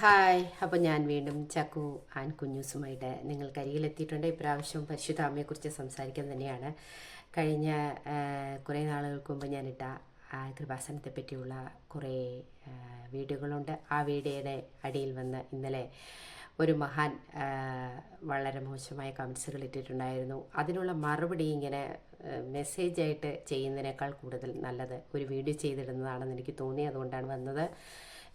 Hi. അപ്പോൾ ഞാൻ വീണ്ടും ചക്കു ആൻ കുഞ്ഞൂസുമായിട്ട് നിങ്ങൾക്കരികിലെത്തിയിട്ടുണ്ട്. ഇപ്രാവശ്യം പരിശുദ്ധ അമ്മയെക്കുറിച്ച് സംസാരിക്കാൻ തന്നെയാണ്. കഴിഞ്ഞ കുറേ നാളുകൾക്ക് മുമ്പ് ഞാനിട്ട കൃപാസനത്തെ പറ്റിയുള്ള കുറേ വീഡിയോകളുണ്ട്. ആ വീഡിയോയുടെ അടിയിൽ വന്ന് ഇന്നലെ ഒരു മഹാൻ വളരെ മോശമായ കമൻസുകൾ ഇട്ടിട്ടുണ്ടായിരുന്നു. അതിനുള്ള മറുപടി ഇങ്ങനെ മെസ്സേജായിട്ട് ചെയ്യുന്നതിനേക്കാൾ കൂടുതൽ നല്ലത് ഒരു വീഡിയോ ചെയ്തിടുന്നതാണെന്ന് എനിക്ക് തോന്നി. അതുകൊണ്ടാണ് വന്നത്.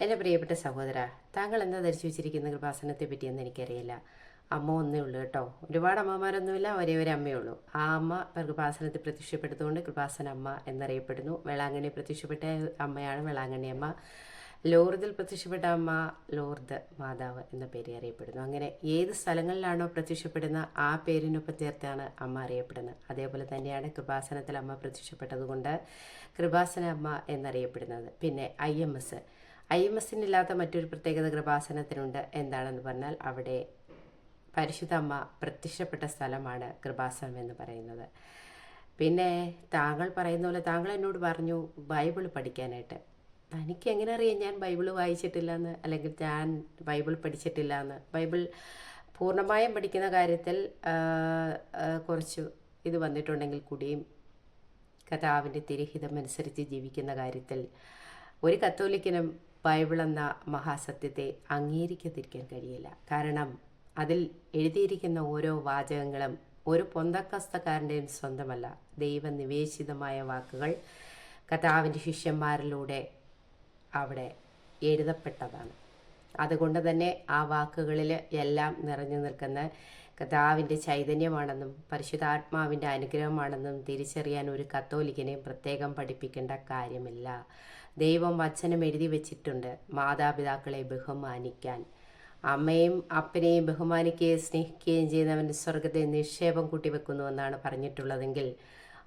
എന്റെ പ്രിയപ്പെട്ട സഹോദര താങ്കൾ എന്താ ധരിച്ചു വെച്ചിരിക്കുന്ന കൃപാസനത്തെ പറ്റിയെന്ന് എനിക്കറിയില്ല. അമ്മ ഒന്നേ ഉള്ളൂ കേട്ടോ. ഒരുപാട് അമ്മമാരൊന്നുമില്ല ഒരേ ഒരു അമ്മയേ ഉള്ളൂ. ആ അമ്മ കൃപാസനത്തിൽ പ്രത്യക്ഷപ്പെടുത്തുകൊണ്ട് കൃപാസന അമ്മ എന്നറിയപ്പെടുന്നു. വേളാങ്കണ്ണി പ്രത്യക്ഷപ്പെട്ട അമ്മയാണ് വേളാങ്കണ്ണി അമ്മ. ലോർദിൽ പ്രത്യക്ഷപ്പെട്ട അമ്മ ലോർദ് മാതാവ് എന്ന പേര് അറിയപ്പെടുന്നു. അങ്ങനെ ഏത് സ്ഥലങ്ങളിലാണോ പ്രത്യക്ഷപ്പെടുന്ന ആ പേരിനൊപ്പം ചേർത്താണ് അമ്മ അറിയപ്പെടുന്നത്. അതേപോലെ തന്നെയാണ് കൃപാസനത്തിൽ അമ്മ പ്രത്യക്ഷപ്പെട്ടതുകൊണ്ട് കൃപാസന അമ്മ എന്നറിയപ്പെടുന്നത്. പിന്നെ I M S. I M എസിനില്ലാത്ത മറ്റൊരു പ്രത്യേകത കൃപാസനത്തിനുണ്ട്. എന്താണെന്ന് പറഞ്ഞാൽ അവിടെ പരിശുദ്ധ അമ്മ പ്രത്യക്ഷപ്പെട്ട സ്ഥലമാണ് കൃപാസനം എന്ന് പറയുന്നത്. പിന്നെ താങ്കൾ പറയുന്ന പോലെ താങ്കൾ എന്നോട് പറഞ്ഞു ബൈബിൾ പഠിക്കാനായിട്ട്. തനിക്ക് എങ്ങനെ അറിയാം ഞാൻ ബൈബിൾ വായിച്ചിട്ടില്ല എന്ന് അല്ലെങ്കിൽ ഞാൻ ബൈബിൾ പഠിച്ചിട്ടില്ല എന്ന് ബൈബിൾ പൂർണമായും പഠിക്കുന്ന കാര്യത്തിൽ കുറച്ച് ഇത് വന്നിട്ടുണ്ടെങ്കിൽ കൂടിയും കഥാവിന്റെ തിരഹിതം അനുസരിച്ച് ജീവിക്കുന്ന കാര്യത്തിൽ ഒരു കത്തോലിക്കനും ബൈബിൾ എന്ന മഹാസത്യത്തെ അംഗീകരിക്കാതിരിക്കാൻ കഴിയില്ല. കാരണം അതിൽ എഴുതിയിരിക്കുന്ന ഓരോ വാചകങ്ങളും ഒരു പൊന്തക്കസ്തക്കാരന്റെയും സ്വന്തമല്ല. ദൈവനിവേശിതമായ വാക്കുകൾ കഥാവിന്റെ ശിഷ്യന്മാരിലൂടെ അവിടെ എഴുതപ്പെട്ടതാണ്. അതുകൊണ്ട് തന്നെ ആ വാക്കുകളിൽ എല്ലാം നിറഞ്ഞു നിൽക്കുന്ന കഥാവിന്റെ ചൈതന്യമാണെന്നും പരിശുദ്ധാത്മാവിന്റെ അനുഗ്രഹമാണെന്നും തിരിച്ചറിയാൻ ഒരു കത്തോലിക്കനെ പ്രത്യേകം പഠിപ്പിക്കേണ്ട കാര്യമില്ല. ദൈവം വചനം എഴുതി വെച്ചിട്ടുണ്ട് മാതാപിതാക്കളെ ബഹുമാനിക്കാൻ. അമ്മയും അപ്പനെയും ബഹുമാനിക്കുകയും സ്നേഹിക്കുകയും ചെയ്യുന്നവൻ സ്വർഗത്തെ നിക്ഷേപം കൂട്ടിവെക്കുന്നുവെന്നാണ് പറഞ്ഞിട്ടുള്ളതെങ്കിൽ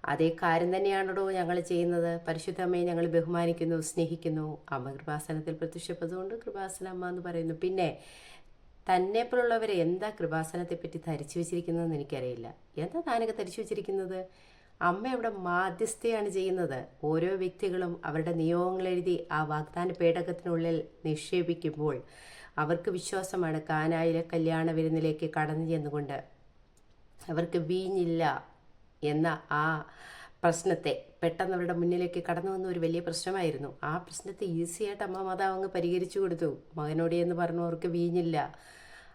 അതേ കാര്യം തന്നെയാണല്ലോ ഞങ്ങൾ ചെയ്യുന്നത്. പരിശുദ്ധ അമ്മയെ ഞങ്ങൾ ബഹുമാനിക്കുന്നു സ്നേഹിക്കുന്നു. അമ്മ കൃപാസനത്തിൽ പ്രത്യക്ഷപ്പെട്ടതുകൊണ്ട് കൃപാസന അമ്മ എന്ന് പറയുന്നു. പിന്നെ തന്നെ പോലുള്ളവരെ എന്താ കൃപാസനത്തെപ്പറ്റി ധരിച്ചു വെച്ചിരിക്കുന്നതെന്ന് എനിക്കറിയില്ല. എന്താ താനൊക്കെ ധരിച്ചു വെച്ചിരിക്കുന്നത്? അമ്മ ഇവിടെ മാധ്യസ്ഥയാണ് ചെയ്യുന്നത്. ഓരോ വ്യക്തികളും അവരുടെ നിയോഗങ്ങൾ എഴുതി ആ വാഗ്ദാന പേടകത്തിനുള്ളിൽ നിക്ഷേപിക്കുമ്പോൾ അവർക്ക് വിശ്വാസമാണ് കാനായിലെ കല്യാണ വിരുന്നിലേക്ക് കടന്നു ചെന്നുകൊണ്ട് അവർക്ക് വീഞ്ഞില്ല എന്ന ആ പ്രശ്നത്തെ പെട്ടെന്ന് അവരുടെ മുന്നിലേക്ക് കടന്നു വന്ന ഒരു വലിയ പ്രശ്നമായിരുന്നു. ആ പ്രശ്നത്തെ ഈസിയായിട്ട് അമ്മ മാതാവ് അങ്ങ് പരിഹരിച്ചു കൊടുത്തു. മകനോടിയെന്ന് എന്ന് പറഞ്ഞു അവർക്ക് വീഞ്ഞില്ല.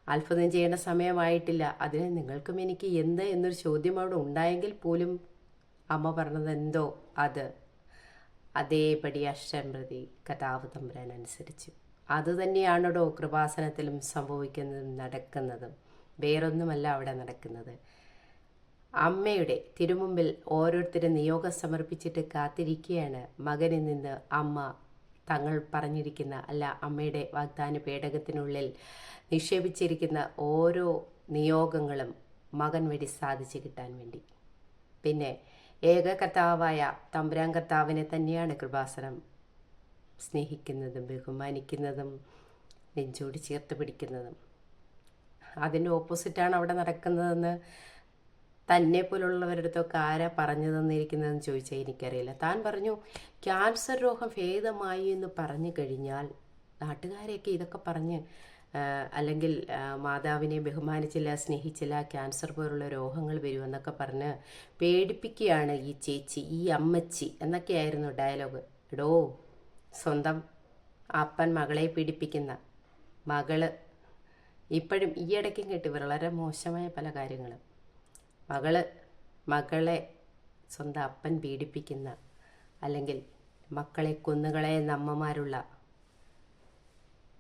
അത്ഭുതം ചെയ്യേണ്ട സമയമായിട്ടില്ല. അതിന് നിങ്ങൾക്കും എനിക്ക് എന്ത് എന്നൊരു ചോദ്യം അവിടെ ഉണ്ടായെങ്കിൽ പോലും അമ്മ പറഞ്ഞത് എന്തോ അത്. അതേപടി പ്രതി കഥാവ് തമ്പുരാൻ അനുസരിച്ചു അതുതന്നെയാണോ കൃപാസനത്തിലും സംഭവിക്കുന്നതും നടക്കുന്നതും. വേറൊന്നുമല്ല അവിടെ നടക്കുന്നത്. അമ്മയുടെ തിരുമുമ്പിൽ ഓരോരുത്തരും നിയോഗം സമർപ്പിച്ചിട്ട് കാത്തിരിക്കുകയാണ്. മകനിൽ നിന്ന് അമ്മ തങ്ങൾ പറഞ്ഞിരിക്കുന്ന അല്ല അമ്മയുടെ വാഗ്ദാന പേടകത്തിനുള്ളിൽ നിക്ഷേപിച്ചിരിക്കുന്ന ഓരോ നിയോഗങ്ങളും മകൻ വഴി സാധിച്ചു കിട്ടാൻ വേണ്ടി. പിന്നെ ഏക കർത്താവായ തമ്പുരാൻ കർത്താവിനെ തന്നെയാണ് കൃപാസനം സ്നേഹിക്കുന്നതും ബഹുമാനിക്കുന്നതും നെഞ്ചോട് ചേർത്ത് പിടിക്കുന്നതും. അതിന്റെ ഓപ്പോസിറ്റാണ് അവിടെ നടക്കുന്നതെന്ന് തന്നെ പോലുള്ളവരുടെ അടുത്തൊക്കെ ആരാ പറഞ്ഞു തന്നിരിക്കുന്നതെന്ന് ചോദിച്ചാൽ എനിക്കറിയില്ല. താൻ പറഞ്ഞു ക്യാൻസർ രോഗം ഭേദമായി എന്ന് പറഞ്ഞു കഴിഞ്ഞാൽ നാട്ടുകാരെയൊക്കെ ഇതൊക്കെ പറഞ്ഞ് അല്ലെങ്കിൽ മാതാവിനെ ബഹുമാനിച്ചില്ല സ്നേഹിച്ചില്ല ക്യാൻസർ പോലുള്ള രോഗങ്ങൾ വരുമെന്നൊക്കെ പറഞ്ഞ് പേടിപ്പിക്കുകയാണ് ഈ ചേച്ചി ഈ അമ്മച്ചി എന്നൊക്കെയായിരുന്നു ഡയലോഗ്. എടോ സ്വന്തം അപ്പൻ മകളെ പീഡിപ്പിക്കുന്ന മകൾ ഇപ്പോഴും ഈ ഇടയ്ക്കും കേട്ട് വളരെ മോശമായ പല കാര്യങ്ങളും. മകൾ മകളെ സ്വന്തം അപ്പൻ പീഡിപ്പിക്കുന്ന അല്ലെങ്കിൽ മക്കളെ കൊന്നുകളയുന്ന അമ്മമാരുള്ള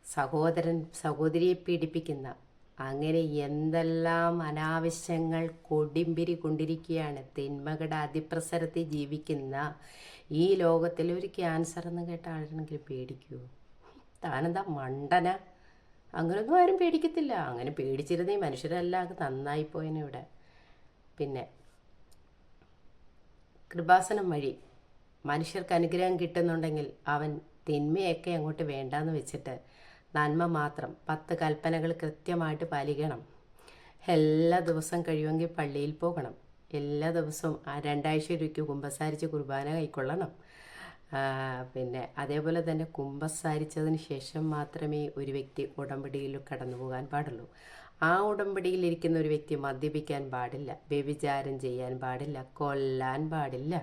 സഹോദരൻ സഹോദരിയെ പീഡിപ്പിക്കുന്ന അങ്ങനെ എന്തെല്ലാം അനാവശ്യങ്ങൾ കൊടിമ്പിരി കൊണ്ടിരിക്കുകയാണ്. തിന്മകളുടെ അതിപ്രസരത്തിൽ ജീവിക്കുന്ന ഈ ലോകത്തിൽ ഒരു ക്യാൻസർ എന്ന് കേട്ട ആരെങ്കിലും പേടിക്കുമോ താനെന്താ മണ്ടന? അങ്ങനൊന്നും ആരും പേടിക്കത്തില്ല. അങ്ങനെ പേടിച്ചിരുന്നേ മനുഷ്യരെല്ലാം അങ്ങ് നന്നായിപ്പോയനെ ഇവിടെ. പിന്നെ കൃപാസനം വഴി മനുഷ്യർക്ക് അനുഗ്രഹം കിട്ടുന്നുണ്ടെങ്കിൽ അവൻ തിന്മയൊക്കെ അങ്ങോട്ട് വേണ്ടാന്ന് വെച്ചിട്ട് നന്മ മാത്രം പത്ത് കൽപ്പനകൾ കൃത്യമായിട്ട് പാലിക്കണം. എല്ലാ ദിവസം കഴിയുമെങ്കിൽ പള്ളിയിൽ പോകണം. എല്ലാ ദിവസവും രണ്ടാഴ്ച ഒരിക്കൽ കുമ്പസാരിച്ച് കുർബാന കൈക്കൊള്ളണം. പിന്നെ അതേപോലെ തന്നെ കുമ്പസാരിച്ചതിന് ശേഷം മാത്രമേ ഒരു വ്യക്തി ഉടമ്പടിയിൽ കടന്നു പോകാൻ പാടുള്ളൂ. ആ ഉടമ്പടിയിൽ ഇരിക്കുന്ന ഒരു വ്യക്തി മദ്യപിക്കാൻ പാടില്ല വ്യഭിചാരം ചെയ്യാൻ പാടില്ല കൊല്ലാൻ പാടില്ല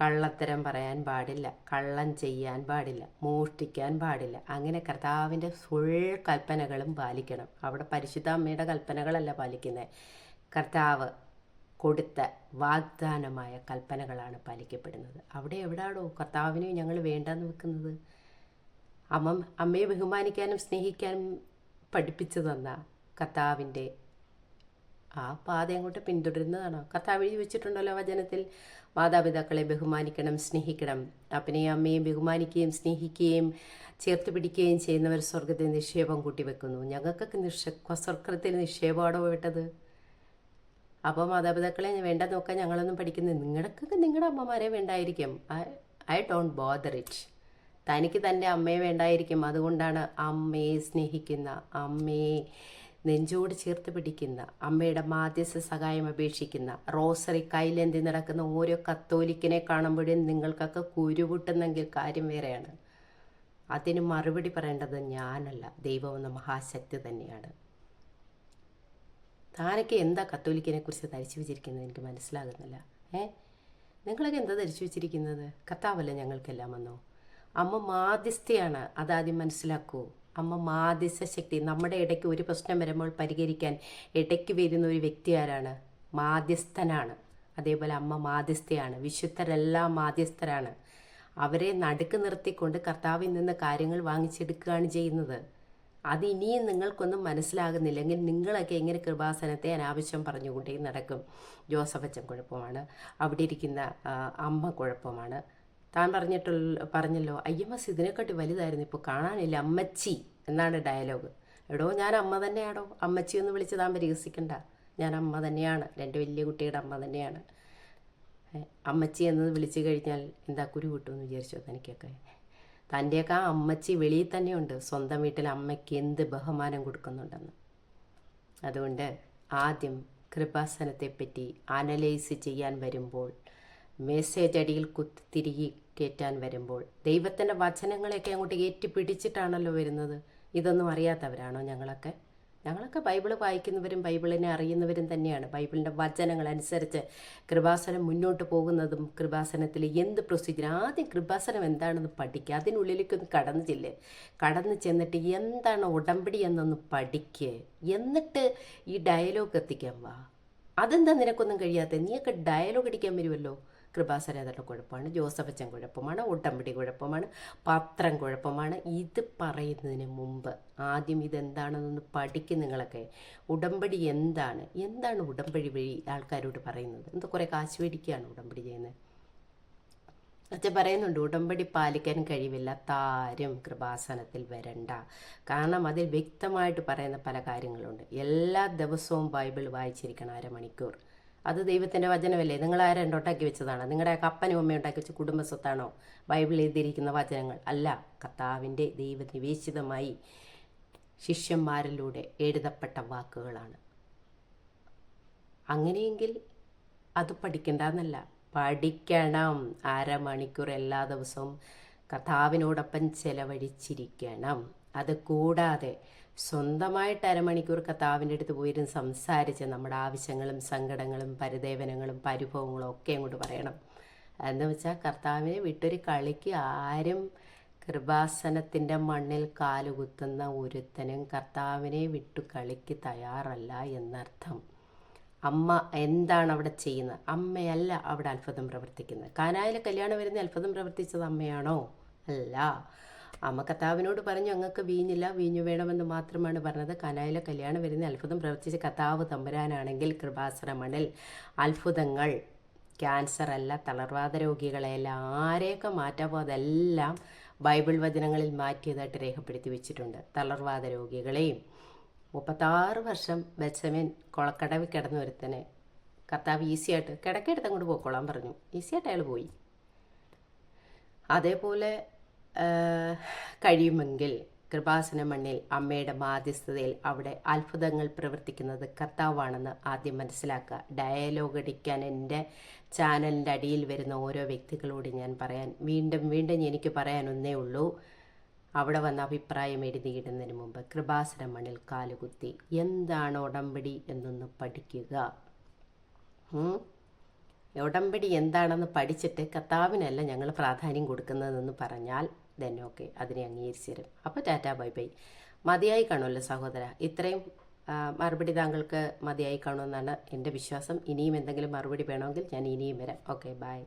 കള്ളത്തരം പറയാൻ പാടില്ല കള്ളം ചെയ്യാൻ പാടില്ല മോഷ്ടിക്കാൻ പാടില്ല. അങ്ങനെ കർത്താവിന്റെ ഫുൾ കൽപ്പനകളും പാലിക്കണം. അവിടെ പരിശുദ്ധ അമ്മയുടെ കൽപ്പനകളല്ല പാലിക്കുന്നത് കർത്താവ് കൊടുത്ത വാഗ്ദാനമായ കൽപ്പനകളാണ് പാലിക്കപ്പെടുന്നത്. അവിടെ എവിടാണോ കർത്താവിനെ ഞങ്ങൾ വേണ്ടെന്ന് വെക്കുന്നത് അമ്മ അമ്മയെ ബഹുമാനിക്കാനും സ്നേഹിക്കാനും പഠിപ്പിച്ചു തന്ന കർത്താവിന്റെ ആ പാത അങ്ങോട്ട് പിന്തുടരുന്നതാണോ. കർത്താവ് എഴുതി വെച്ചിട്ടുണ്ടല്ലോ വചനത്തിൽ മാതാപിതാക്കളെ ബഹുമാനിക്കണം സ്നേഹിക്കണം. അപ്പനെയും അമ്മയും ബഹുമാനിക്കുകയും സ്നേഹിക്കുകയും ചേർത്ത് പിടിക്കുകയും ചെയ്യുന്നവർ സ്വർഗത്തിൽ നിക്ഷേപം കൂട്ടിവെക്കുന്നു. ഞങ്ങൾക്കൊക്കെ നിക്ഷേപ സ്വർഗത്തിൽ നിക്ഷേപമാണോ വിട്ടത് അപ്പോൾ മാതാപിതാക്കളെ വേണ്ട നോക്കാൻ ഞങ്ങളൊന്നും പഠിക്കുന്നത് നിങ്ങൾക്കൊക്കെ നിങ്ങളുടെ അമ്മമാരെ വേണ്ടായിരിക്കും. I don't bother it. തനിക്ക് തന്റെ അമ്മയെ വേണ്ടായിരിക്കും. അതുകൊണ്ടാണ് അമ്മയെ സ്നേഹിക്കുന്ന അമ്മയെ നെഞ്ചോട് ചേർത്ത് പിടിക്കുന്ന അമ്മയുടെ മാധ്യസ്ഥ സഹായം അപേക്ഷിക്കുന്ന റോസറി കൈലേന്തി നടക്കുന്ന ഓരോ കത്തോലിക്കിനെ കാണുമ്പോഴും നിങ്ങൾക്കൊക്കെ കുരുപൊട്ടുന്നെങ്കിൽ കാര്യം വേറെയാണ്. അതിന് മറുപടി പറയേണ്ടത് ഞാനല്ല ദൈവം എന്ന മഹാശക്തി തന്നെയാണ്. താനൊക്കെ എന്താ കത്തോലിക്കിനെ കുറിച്ച് ധരിച്ചു വെച്ചിരിക്കുന്നത് എനിക്ക് മനസ്സിലാകുന്നില്ല. ഏ? നിങ്ങളൊക്കെ എന്താ ധരിച്ചു വെച്ചിരിക്കുന്നത്? കത്താവല്ല ഞങ്ങൾക്കെല്ലാം വന്നോ? അമ്മ മാധ്യസ്ഥയാണ് അതാദ്യം മനസ്സിലാക്കൂ. അമ്മ മാധ്യസ്ഥ ശക്തി നമ്മുടെ ഇടയ്ക്ക് ഒരു പ്രശ്നം വരുമ്പോൾ പരിഹരിക്കാൻ ഇടയ്ക്ക് വരുന്ന ഒരു വ്യക്തി ആരാണ്? മാധ്യസ്ഥനാണ്. അതേപോലെ അമ്മ മാധ്യസ്ഥയാണ്. വിശുദ്ധരെല്ലാം മാധ്യസ്ഥരാണ്. അവരെ നടുക്ക് നിർത്തിക്കൊണ്ട് കർത്താവിൽ നിന്ന് കാര്യങ്ങൾ വാങ്ങിച്ചെടുക്കുകയാണ് ചെയ്യുന്നത്. അത് ഇനിയും നിങ്ങൾക്കൊന്നും മനസ്സിലാകുന്നില്ലെങ്കിൽ നിങ്ങളൊക്കെ എങ്ങനെ കൃപാസനത്തെ അനാവശ്യം പറഞ്ഞുകൊണ്ടേ നടക്കും. ജോസഫച്ചൻ കുഴപ്പമാണ്. അവിടെ ഇരിക്കുന്ന അമ്മ കുഴപ്പമാണ്. താൻ പറഞ്ഞിട്ടുള്ള പറഞ്ഞല്ലോ അയ്യമ്മ ഇതിനെക്കാട്ടി വലുതായിരുന്നു ഇപ്പോൾ കാണാനില്ല. അമ്മച്ചി എന്നാണ് ഡയലോഗ്. എടോ ഞാൻ അമ്മ തന്നെയാണോ അമ്മച്ചി എന്ന് വിളിച്ച് താൻ പരിഹസിക്കണ്ട. ഞാൻ അമ്മ തന്നെയാണ്. രണ്ട് വലിയ കുട്ടിയുടെ അമ്മ തന്നെയാണ്. അമ്മച്ചി എന്നത് വിളിച്ചു കഴിഞ്ഞാൽ എന്താ കുരു കിട്ടുമെന്ന് വിചാരിച്ചോ തനിക്കൊക്കെ? തന്റെയൊക്കെ ആ അമ്മച്ചി വെളിയിൽ തന്നെയുണ്ട്. സ്വന്തം വീട്ടിൽ അമ്മയ്ക്ക് എന്ത് ബഹുമാനം കൊടുക്കുന്നുണ്ടെന്ന്. അതുകൊണ്ട് ആദ്യം കൃപാസനത്തെപ്പറ്റി അനലൈസ് ചെയ്യാൻ വരുമ്പോൾ മെസ്സേജ് അടിയിൽ കുത്തി തിരികെ കയറ്റാൻ വരുമ്പോൾ ദൈവത്തിന്റെ വചനങ്ങളെയൊക്കെ അങ്ങോട്ട് ഏറ്റി പിടിച്ചിട്ടാണല്ലോ വരുന്നത്. ഇതൊന്നും അറിയാത്തവരാണോ ഞങ്ങളൊക്കെ? ഞങ്ങളൊക്കെ ബൈബിൾ വായിക്കുന്നവരും ബൈബിളിനെ അറിയുന്നവരും തന്നെയാണ്. ബൈബിളിന്റെ വചനങ്ങൾ അനുസരിച്ച് കൃപാസനം മുന്നോട്ട് പോകുന്നതും കൃപാസനത്തിൽ എന്ത് പ്രൊസീജിയർ ആദ്യം കൃപാസനം എന്താണെന്ന് പഠിക്കുക. അതിനുള്ളിലേക്ക് ഒന്ന് കടന്നു ചെല്ല്. കടന്നു ചെന്നിട്ട് എന്താണ് ഉടമ്പടി എന്നൊന്ന് പഠിക്കുക എന്നിട്ട് ഈ ഡയലോഗ് എത്തിക്കാൻ വാ. അതെന്താ നിനക്കൊന്നും കഴിയാത്ത? നീയൊക്കെ ഡയലോഗ് അടിക്കാൻ വരുമല്ലോ കൃപാസനേതയുടെ കുഴപ്പമാണ് ജോസഫ് അച്ഛൻ കുഴപ്പമാണ് ഉടമ്പടി കുഴപ്പമാണ് പത്രം കുഴപ്പമാണ്. ഇത് പറയുന്നതിന് മുമ്പ് ആദ്യം ഇതെന്താണെന്നൊന്ന് പഠിക്കും നിങ്ങളൊക്കെ. ഉടമ്പടി എന്താണ്? എന്താണ് ഉടമ്പടി വഴി ആൾക്കാരോട് പറയുന്നത്? എന്താ കുറേ കാശ് മേടിക്കുകയാണ് ഉടമ്പടി ചെയ്യുന്നത്? അച്ഛൻ പറയുന്നുണ്ട് ഉടമ്പടി പാലിക്കാൻ കഴിവില്ല താരും കൃപാസനത്തിൽ വരണ്ട. കാരണം അതിൽ വ്യക്തമായിട്ട് പറയുന്ന പല കാര്യങ്ങളുണ്ട്. എല്ലാ ദിവസവും ബൈബിൾ വായിച്ചിരിക്കണം അരമണിക്കൂർ. അത് ദൈവത്തിന്റെ വചനമല്ലേ? നിങ്ങൾ ആരെ ഉണ്ടാക്കി വെച്ചതാണ്? നിങ്ങളുടെ കപ്പനും അമ്മയും ഉണ്ടാക്കി വെച്ച കുടുംബ സ്വത്താണോ ബൈബിളിൽ എഴുതിയിരിക്കുന്ന വചനങ്ങൾ. അല്ല കർത്താവിന്റെ ദൈവനിവേശിതമായി ശിഷ്യന്മാരിലൂടെ എഴുതപ്പെട്ട വാക്കുകളാണ്. അങ്ങനെയെങ്കിൽ അത് പഠിക്കണ്ടെന്നല്ല. പഠിക്കണം. അരമണിക്കൂർ എല്ലാ ദിവസവും കഥാവിനോടൊപ്പം ചെലവഴിച്ചിരിക്കണം. അത് കൂടാതെ സ്വന്തമായിട്ട് അരമണിക്കൂർ കത്താവിന്റെ അടുത്ത് പോയിരുന്ന് സംസാരിച്ച് നമ്മുടെ ആവശ്യങ്ങളും സങ്കടങ്ങളും പരിദേവനങ്ങളും പരിഭവങ്ങളും ഒക്കെ അങ്ങോട്ട് പറയണം. എന്ന് വെച്ചാൽ കർത്താവിനെ വിട്ടൊരു കളിക്ക് ആരും കൃപാസനത്തിന്റെ മണ്ണിൽ കാലുകുത്തുന്ന ഒരുത്തനും കർത്താവിനെ വിട്ടു കളിക്ക് തയ്യാറല്ല എന്നർത്ഥം. അമ്മ എന്താണ് അവിടെ ചെയ്യുന്നത്? അമ്മയല്ല അവിടെ അത്ഭുതം പ്രവർത്തിക്കുന്നത്. കാനായിലെ കല്യാണം വരുന്ന അത്ഭുതം പ്രവർത്തിച്ചത് അമ്മയാണോ? അല്ല. അമ്മ കർത്താവിനോട് പറഞ്ഞു അങ്ങക്ക് വീഞ്ഞില്ല വീഞ്ഞു വേണമെന്ന് മാത്രമാണ് പറഞ്ഞത്. കനായിലെ കല്യാണം വരുന്ന അത്ഭുതം പ്രവർത്തിച്ച കർത്താവ് തമ്പുരാനാണെങ്കിൽ കൃപാസന മണൽ അത്ഭുതങ്ങൾ ക്യാൻസർ അല്ല തളർവാദ രോഗികളെയല്ല ആരെയൊക്കെ മാറ്റാമോ അതെല്ലാം ബൈബിൾ വചനങ്ങളിൽ മാറ്റിയതായിട്ട് രേഖപ്പെടുത്തി വെച്ചിട്ടുണ്ട്. തളർവാദ രോഗികളെയും മുപ്പത്താറ് വർഷം ബെച്ചമേൻ കുളക്കടവിൽ കിടന്ന ഒരുത്തനെ കർത്താവ് ഈസിയായിട്ട് കിടക്കെടുത്ത് അങ്ങോട്ട് പോയിക്കോളാൻ പറഞ്ഞു. ഈസിയായിട്ട് അയാൾ പോയി. അതേപോലെ കഴിയുമെങ്കിൽ കൃപാസന മണ്ണിൽ അമ്മയുടെ മാധ്യസ്ഥതയിൽ അവിടെ അത്ഭുതങ്ങൾ പ്രവർത്തിക്കുന്നത് കർത്താവാണെന്ന് ആദ്യം മനസ്സിലാക്കുക. ഡയലോഗ് അടിക്കാൻ എന്റെ ചാനലിന്റെ അടിയിൽ വരുന്ന ഓരോ വ്യക്തികളോട് ഞാൻ പറയാൻ വീണ്ടും വീണ്ടും എനിക്ക് പറയാനൊന്നേ ഉള്ളൂ. അവിടെ വന്ന അഭിപ്രായം എഴുതിയിടുന്നതിന് മുമ്പ് കൃപാസന മണ്ണിൽ കാലുകുത്തി എന്താണ് ഉടമ്പടി എന്നൊന്ന് പഠിക്കുക? ഉടമ്പടി എന്താണെന്ന് പഠിച്ചിട്ട് കർത്താവിനല്ല ഞങ്ങൾ പ്രാധാന്യം കൊടുക്കുന്നതെന്ന് പറഞ്ഞാൽ ദെൻ ഓക്കെ. അതിനെ അംഗീകരിച്ചു അപ്പോൾ ടാറ്റ ബൈ ബൈ. മതിയായി കാണുമല്ലോ സഹോദര. ഇത്രയും മറുപടി താങ്കൾക്ക് മതിയായി കാണുമെന്നാണ് എന്റെ വിശ്വാസം. ഇനിയും എന്തെങ്കിലും മറുപടി വേണമെങ്കിൽ ഞാൻ ഇനിയും വരാം. Okay bye.